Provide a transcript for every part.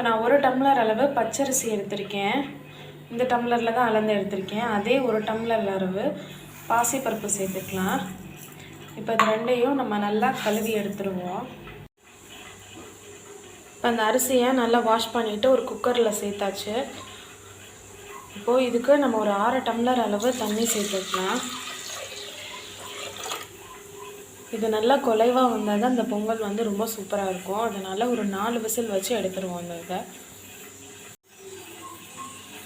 இப்போ நான் ஒரு டம்ளர் அளவு பச்சரிசி எடுத்திருக்கேன். இந்த டம்ளரில் தான் அளந்து எடுத்திருக்கேன். அதே ஒரு டம்ளர் அளவு பாசிப்பருப்பு சேர்த்துக்கலாம். இப்போ இது ரெண்டையும் நம்ம நல்லா கழுவி எடுத்துருவோம். இப்போ அந்த அரிசியை நல்லா வாஷ் பண்ணிவிட்டு ஒரு குக்கரில் சேர்த்தாச்சு. இப்போது இதுக்கு நம்ம ஒரு ஆறு டம்ளர் அளவு தண்ணி சேர்த்துக்கலாம். இது நல்லா குலைவாக வந்தால் தான் இந்த பொங்கல் வந்து ரொம்ப சூப்பராக இருக்கும். அதனால் ஒரு நாலு விசில் வச்சு எடுத்துருவோம் அந்த இதை.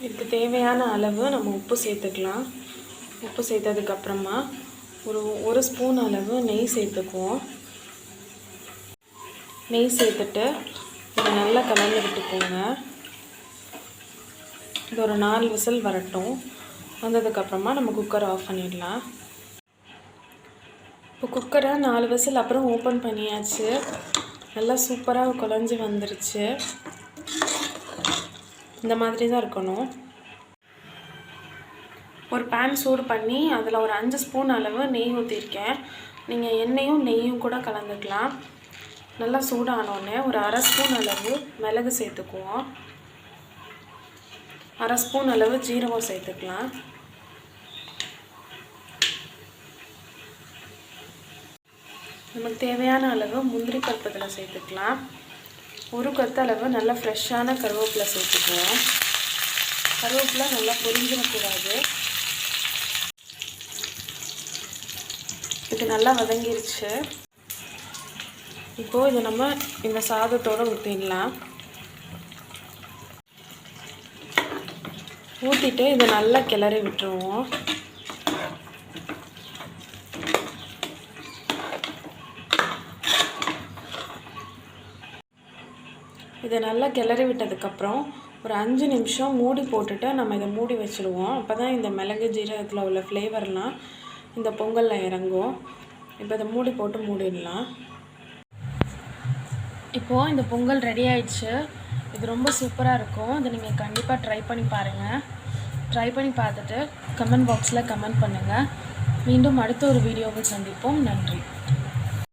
இதுக்கு தேவையான அளவு நம்ம உப்பு சேர்த்துக்கலாம். உப்பு சேர்த்ததுக்கப்புறமா ஒரு ஒரு ஸ்பூன் அளவு நெய் சேர்த்துக்குவோம். நெய் சேர்த்துட்டு இதை நல்லா கலந்து விட்டுக்கோங்க. இது ஒரு நாலு விசில் வரட்டும். வந்ததுக்கப்புறமா நம்ம குக்கரை ஆஃப் பண்ணிடலாம். இப்போ குக்கரை நாலு விசில் அப்புறம் ஓப்பன் பண்ணியாச்சு. நல்லா சூப்பராக குழஞ்சி வந்துருச்சு. இந்த மாதிரி தான் இருக்கணும். ஒரு பேன் சூடு பண்ணி அதில் ஒரு அஞ்சு ஸ்பூன் அளவு நெய் ஊற்றிருக்கேன் நீங்கள் எண்ணெயும் நெய்யும் கூட கலந்துக்கலாம். நல்லா சூடானோடனே ஒரு அரை ஸ்பூன் அளவு மிளகு சேர்த்துக்குவோம். அரை ஸ்பூன் அளவு ஜீரகம் சேர்த்துக்கலாம். நமக்கு தேவையான அளவு முந்திரி பருப்பு இதில் சேர்த்துக்கலாம். ஒரு கொத்தளவு நல்லா ஃப்ரெஷ்ஷான கருவேப்பிலை சேர்த்துக்குவோம் கருவேப்பிலை நல்லா பொரிஞ்சிடக்கூடாது இது நல்லா வதங்கிருச்சு. இப்போது இதை நம்ம இந்த சாதத்தோடு ஊற்றிடலாம் ஊற்றிட்டு இதை நல்லா கிளறி விட்டுருவோம். இதை நல்லா கிளறி விட்டதுக்கப்புறம் ஒரு அஞ்சு நிமிஷம் மூடி போட்டுட்டு நம்ம இதை மூடி வச்சுருவோம். அப்போ தான் இந்த மிளகு ஜீரகத்தில் உள்ள ஃப்ளேவர்லாம் இந்த பொங்கலில் இறங்கும். இப்போ இதை மூடி போட்டு மூடிடலாம். இப்போது இந்த பொங்கல் ரெடி ஆயிடுச்சு. இது ரொம்ப சூப்பராக இருக்கும். இதை நீங்கள் கண்டிப்பாக ட்ரை பண்ணி பாருங்கள் ட்ரை பண்ணி பார்த்துட்டு கமெண்ட் பாக்ஸில் கமெண்ட் பண்ணுங்கள் மீண்டும் அடுத்த ஒரு வீடியோவில் சந்திப்போம். நன்றி.